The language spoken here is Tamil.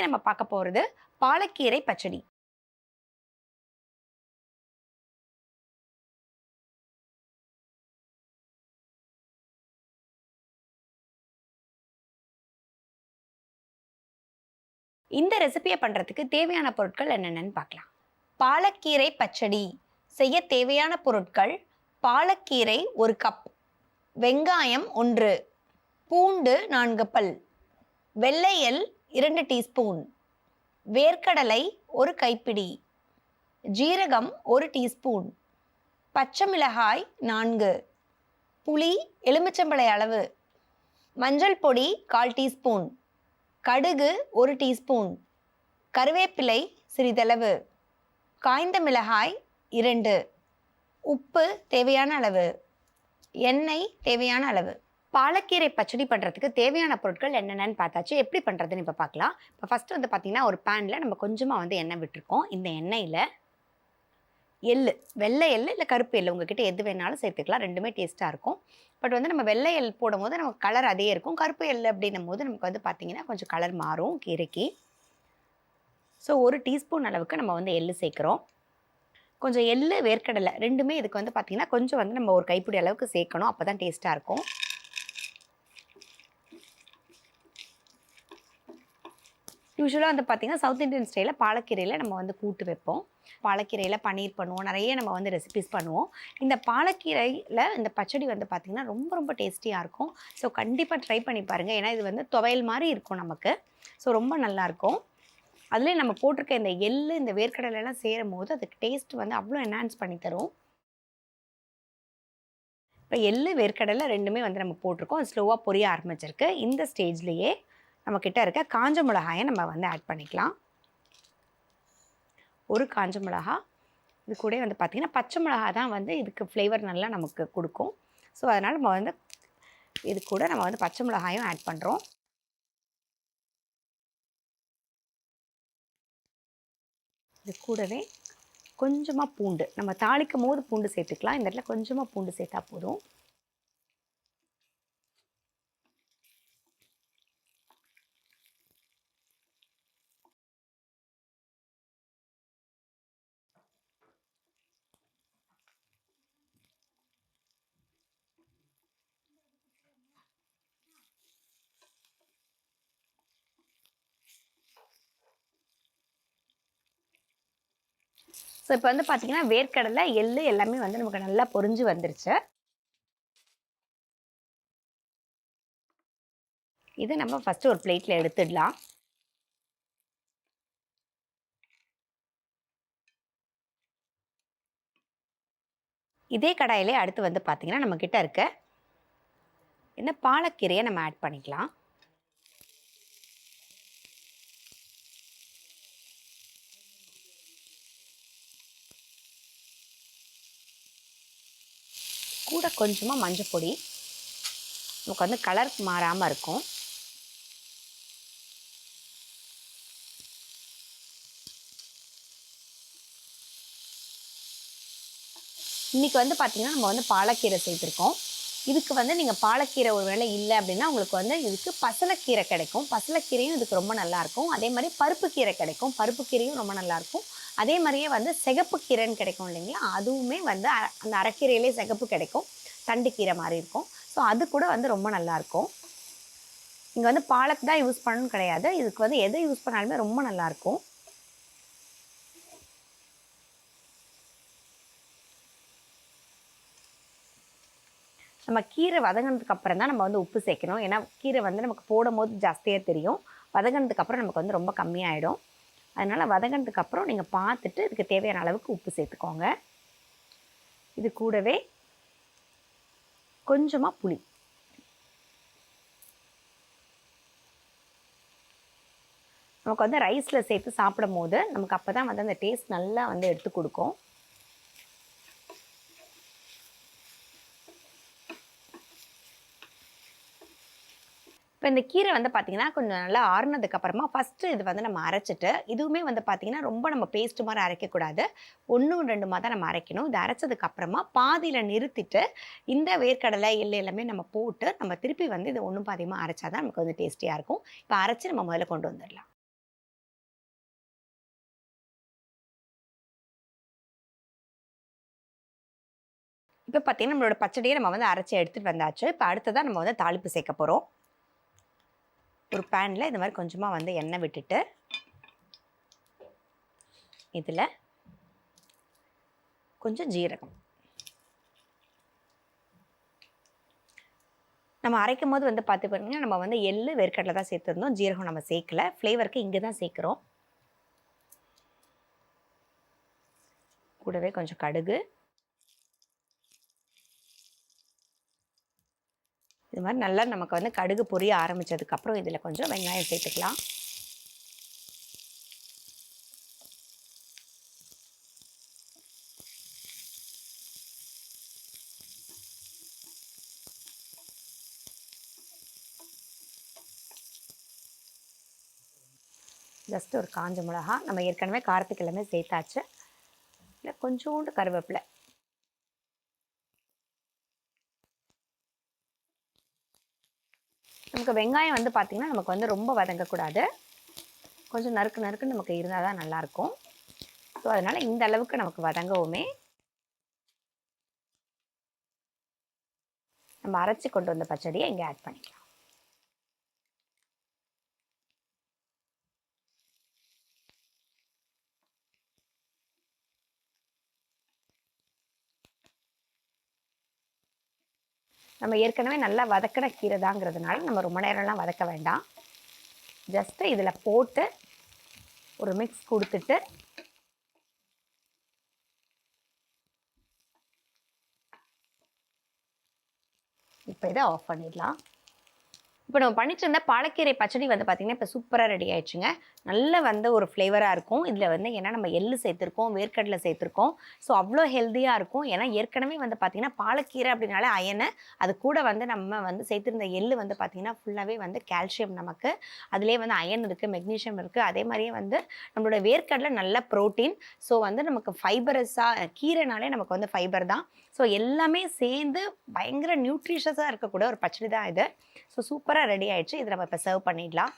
இன்னைக்கு நம்ம பார்க்க போகிறது பாலக்கீரை பச்சடி. இந்த ரெசிபியை பண்ணுறதுக்கு தேவையான பொருட்கள் என்னென்னு பார்க்கலாம். பாலக்கீரை பச்சடி. செய்ய தேவையான பொருட்கள் பாலக்கீரை ஒரு கப் வெங்காயம் ஒன்று பூண்டு நான்கு பல் வெள்ளையல் இரண்டு டீஸ்பூன். வேர்க்கடலை ஒரு கைப்பிடி. ஜீரகம் ஒரு டீஸ்பூன். பச்சை மிளகாய் நான்கு. புளி எலுமிச்சம்பழை அளவு. மஞ்சள் பொடி கால் டீஸ்பூன். கடுகு ஒரு டீஸ்பூன். கருவேப்பிலை சிறிதளவு. காய்ந்த மிளகாய் இரண்டு. உப்பு தேவையான அளவு. எண்ணெய் தேவையான அளவு. பாலக்கீரை பச்சடி பண்ணுறதுக்கு தேவையான பொருட்கள் என்னென்னு பார்த்தாச்சு. எப்படி பண்ணுறதுன்னு இப்போ பார்க்கலாம். இப்போ ஃபஸ்ட்டு வந்து பார்த்திங்கன்னா ஒரு பேனில் நம்ம கொஞ்சமாக வந்து எண்ணெய் விட்டுருக்கோம். இந்த எண்ணெயில் எள்ளு வெள்ளை எள்ளு இல்லை கருப்பு எள்ளு உங்ககிட்ட எது வேணாலும் சேர்த்துக்கலாம். ரெண்டுமே டேஸ்ட்டாக இருக்கும். பட் வந்து நம்ம வெள்ளை எள் போடும்போது நமக்கு கலர் அதே இருக்கும். கருப்பு எள் அப்படின்னும் போது நமக்கு வந்து பார்த்திங்கன்னா கொஞ்சம் கலர் மாறும் கீரைக்கு. ஸோ ஒரு டீஸ்பூன் அளவுக்கு நம்ம வந்து எள்ளு சேர்க்குறோம். கொஞ்சம் எள்ளு வேர்க்கடலை ரெண்டுமே இதுக்கு வந்து பார்த்திங்கன்னா கொஞ்சம் வந்து நம்ம ஒரு கைப்பிடி அளவுக்கு சேர்க்கணும். அப்போ தான் டேஸ்ட்டாக இருக்கும். யூஸ்வலாக வந்து பார்த்திங்கன்னா சவுத் இந்தியன் ஸ்டைலில் பாலக்கீரையில் நம்ம வந்து கூட்டு வைப்போம். பாலக்கீரையில் பன்னீர் பண்ணுவோம். நிறைய நம்ம வந்து ரெசிபிஸ் பண்ணுவோம். இந்த பாலக்கீரையில் இந்த பச்சடி வந்து பார்த்திங்கன்னா ரொம்ப ரொம்ப டேஸ்டியாக இருக்கும். ஸோ கண்டிப்பாக ட்ரை பண்ணி பாருங்கள் ஏன்னா இது வந்து துவையல் மாதிரி இருக்கும் நமக்கு. ஸோ ரொம்ப நல்லாயிருக்கும் அதுலேயே நம்ம போட்டிருக்க இந்த எள்ளு இந்த வேர்க்கடலைலாம் சேரும் போது அதுக்கு டேஸ்ட் வந்து அவ்வளோ என்ஹான்ஸ் பண்ணி தரும். இப்போ எள்ளு வேர்க்கடலை ரெண்டுமே வந்து நம்ம போட்டிருக்கோம். ஸ்லோவாக பொரிய ஆரம்பிச்சிருக்கு. இந்த ஸ்டேஜ்லேயே நம்மக்கிட்ட இருக்க காஞ்ச மிளகாயை நம்ம வந்து ஆட் பண்ணிக்கலாம். ஒரு காஞ்ச மிளகா. இது கூட வந்து பார்த்திங்கன்னா பச்சை மிளகா தான் வந்து இதுக்கு ஃப்ளேவர் நல்லா நமக்கு கொடுக்கும். ஸோ அதனால் நம்ம வந்து இது கூட நம்ம வந்து பச்சை மிளகாயும் ஆட் பண்ணுறோம் இது கூடவே கொஞ்சமாக பூண்டு. நம்ம தாளிக்கும் போது பூண்டு சேர்த்துக்கலாம். இந்த இடத்துல கொஞ்சமாக பூண்டு சேர்த்தா போதும். ஸோ இப்போ வந்து பார்த்தீங்கன்னா வேர்க்கடலை எள்ளு எல்லாமே வந்து நமக்கு நல்லா பொரிஞ்சு வந்துருச்சு. இதை நம்ம ஃபஸ்ட்டு ஒரு பிளேட்டில் எடுத்துடலாம். இதே கடாயிலே அடுத்து வந்து பார்த்தீங்கன்னா நம்மக்கிட்ட இருக்க என்ன பாலக்கீரையை நம்ம ஆட் பண்ணிக்கலாம். கூட கொஞ்சமாக மஞ்சள் பொடி. நமக்கு வந்து கலர் மாறாமல் இருக்கும். இன்றைக்கி வந்து பார்த்திங்கன்னா நம்ம வந்து பாலக்கீரை சேர்த்துருக்கோம். இதுக்கு வந்து நீங்கள் பாலக்கீரை ஒரு வேளை இல்லை அப்படின்னா உங்களுக்கு வந்து இதுக்கு பசலக்கீரை கிடைக்கும். பசலக்கீரையும் இதுக்கு ரொம்ப நல்லாயிருக்கும் அதே மாதிரி பருப்பு கீரை கிடைக்கும். பருப்பு கீரையும் ரொம்ப நல்லாயிருக்கும் அதே மாதிரியே வந்து சிகப்பு கீரைன்னு கிடைக்கும் இல்லைங்களா? அதுவுமே வந்து அ- அந்த அரைக்கீரையிலே சிகப்பு கிடைக்கும். தண்டு கீரை மாதிரி இருக்கும். ஸோ அது கூட வந்து ரொம்ப நல்லாயிருக்கும் இங்கே வந்து பாலக் தான் யூஸ் பண்ணணும்னு கிடையாது. இதுக்கு வந்து எதை யூஸ் பண்ணாலுமே ரொம்ப நல்லாயிருக்கும் நம்ம கீரை வதங்கினதுக்கு அப்புறம் தான் நம்ம வந்து உப்பு சேர்க்கணும். ஏன்னா கீரை வந்து நமக்கு போடும் போது ஜாஸ்தியாக தெரியும். வதங்கினதுக்கு அப்புறம் நமக்கு வந்து ரொம்ப கம்மியாயிடும். அதனால் வதங்கினதுக்கு அப்புறம் நீங்கள் பார்த்துட்டு இதுக்கு தேவையான அளவுக்கு உப்பு சேர்த்துக்கோங்க. இது கூடவே கொஞ்சமாக புளி. நமக்கு வந்து ரைஸில் சேர்த்து சாப்பிடும் போது நமக்கு அப்போ தான் வந்து அந்த டேஸ்ட் நல்லா வந்து எடுத்து கொடுக்கும். இப்போ இந்த கீரை வந்து பார்த்திங்கன்னா கொஞ்சம் நல்லா ஆறுனதுக்கப்புறமா ஃபஸ்ட்டு இது வந்து நம்ம அரைச்சிட்டு இதுவுமே வந்து பார்த்திங்கன்னா ரொம்ப நம்ம பேஸ்ட்டு மாதிரி அரைக்கக்கூடாது ஒன்றும் ரெண்டுமா தான் நம்ம அரைக்கணும். இது அரைச்சதுக்கப்புறமா பாதியில் நிறுத்திட்டு இந்த வேர்க்கடலை எள்ளு எல்லாமே நம்ம போட்டு நம்ம திருப்பி வந்து இதை ஒன்றும் பாதியமாக அரைச்சா தான் நமக்கு வந்து டேஸ்டியாக இருக்கும். இப்போ அரைச்சி நம்ம முதல்ல கொண்டு வந்துடலாம். இப்போ பார்த்தீங்கன்னா நம்மளோட பச்சடியை நம்ம வந்து அரைச்சி எடுத்துகிட்டு வந்தாச்சு. இப்போ அடுத்ததாக நம்ம வந்து தாளிப்பு சேர்க்க போகிறோம் ஒரு பேனில் இந்த மாதிரி கொஞ்சமாக வந்து எண்ணெய் விட்டுட்டு இதில் கொஞ்சம் ஜீரகம். நம்ம அரைக்கும் போது வந்து பார்த்து பாருங்கன்னா நம்ம வந்து எள்ளு வேர்க்கடலை தான் சேர்த்துருந்தோம் ஜீரகம் நம்ம சேர்க்கல. ஃப்ளேவருக்கு இங்கே தான் சேர்க்குறோம். கூடவே கொஞ்சம் கடுகு. இது மாதிரி நல்லா நமக்கு வந்து கடுகு பொரிய ஆரம்பித்ததுக்கப்புறம் இதில் கொஞ்சம் வெங்காயம் சேர்த்துக்கலாம். ஜஸ்ட் ஒரு காஞ்ச மிளகா. நம்ம ஏற்கனவே காரத்துக்கு எல்லாமே சேர்த்தாச்சு. இல்லை கொஞ்சோண்டு கருவேப்பிலை. நமக்கு வெங்காயம் வந்து பார்த்திங்கன்னா நமக்கு வந்து ரொம்ப வதங்கக்கூடாது. கொஞ்சம் நறுக்கு நறுக்குன்னு நமக்கு இருந்தால் தான் நல்லாயிருக்கும். ஸோ அதனால் இந்த அளவுக்கு நமக்கு வதங்கவுமே நம்ம அரைச்சி கொண்டு வந்த பச்சடியை இங்கே ஆட் பண்ணிக்கலாம். நம்ம ஏற்கனவே நல்லா வதக்கின கீரை தாங்கிறதுனால நம்ம ரொம்ப நேரம்லாம் வதக்க வேண்டாம். ஜஸ்ட்டு இதில் போட்டு ஒரு மிக்ஸ் கொடுத்துட்டு இப்போ இதை ஆஃப் பண்ணிடலாம். இப்போ நம்ம பண்ணிட்டு இருந்த பாலக்கீரை பச்சடி வந்து பார்த்திங்கன்னா இப்போ சூப்பராக ரெடி ஆயிடுச்சுங்க. நல்ல வந்து ஒரு ஃப்ளேவராக இருக்கும். இதில் வந்து ஏன்னா நம்ம எள்ளு சேர்த்துருக்கோம் வேர்க்கடலை சேர்த்துருக்கோம். ஸோ அவ்வளோ ஹெல்த்தியாக இருக்கும். ஏன்னா ஏற்கனவே வந்து பார்த்திங்கன்னா பாலக்கீரை அப்படின்னாலே அயனை அது கூட வந்து நம்ம வந்து சேர்த்துருந்த எள்ளு வந்து பார்த்திங்கன்னா ஃபுல்லாகவே வந்து கால்சியம் நமக்கு. அதிலே வந்து அயன் இருக்குது மெக்னீஷியம் இருக்குது அதே மாதிரியே வந்து நம்மளோட வேர்க்கடலை நல்ல ப்ரோட்டீன் ஸோ வந்து நமக்கு ஃபைபரஸாக கீரைனாலே நமக்கு வந்து ஃபைபர் தான். ஸோ எல்லாமே சேர்ந்து பயங்கர நியூட்ரிஷஸாக இருக்கக்கூடிய ஒரு பச்சடி தான் இது. ஸோ சூப்பராக சூப்பராக ரெடி ஆயிடுச்சு. இது நம்ம இப்போ சர்வ் பண்ணிடலாம்.